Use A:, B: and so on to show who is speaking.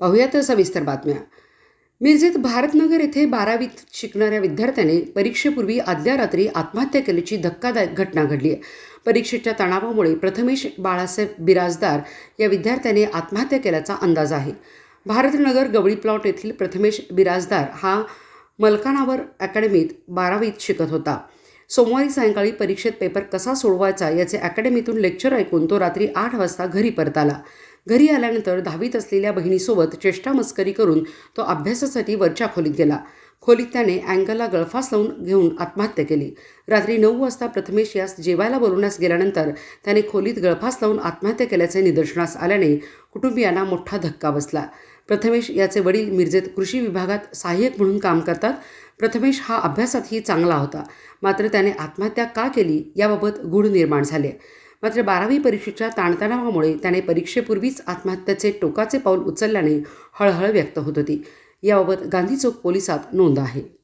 A: पाहुयात सविस्तर बातम्या. मिरजेत भारतनगर येथे बारावीत शिकणाऱ्या विद्यार्थ्याने परीक्षेपूर्वी आदल्या रात्री आत्महत्या केल्याची धक्कादायक घटना घडली. आहे परीक्षेच्या तणावामुळे प्रथमेश बाळासाहेब बिराजदार या विद्यार्थ्याने आत्महत्या केल्याचा अंदाज आहे. भारतनगर गवळी प्लॉट येथील प्रथमेश बिराजदार हा मलकानावर अकॅडमीत बारावीत शिकत होता. सोमवारी सायंकाळी परीक्षेत पेपर कसा सोडवायचा याचे अकॅडमीतून लेक्चर ऐकून तो रात्री आठ वाजता घरी परत आला. घरी आल्यानंतर दहावीत असलेल्या बहिणीसोबत चेष्टा मस्करी करून तो अभ्यासासाठी वरच्या खोलीत गेला. खोलीत त्याने अँगलला गळफास लावून घेऊन आत्महत्या केली. रात्री नऊ वाजता प्रथमेश यास जेवायला बोलवण्यास गेल्यानंतर त्याने खोलीत गळफास लावून आत्महत्या केल्याचे निदर्शनास आल्याने कुटुंबियांना मोठा धक्का बसला. प्रथमेश याचे वडील मिरजेत कृषी विभागात सहाय्यक म्हणून काम करतात. प्रथमेश हा अभ्यासातही चांगला होता. मात्र त्याने आत्महत्या का केली याबाबत गूढ निर्माण झाले. मात्र बारावी परीक्षेच्या ताणतणावामुळे त्याने परीक्षेपूर्वीच आत्महत्येचे टोकाचे पाऊल उचलल्याने हळहळ व्यक्त होत होती. याबाबत गांधी चौक पोलिसात नोंद आहे.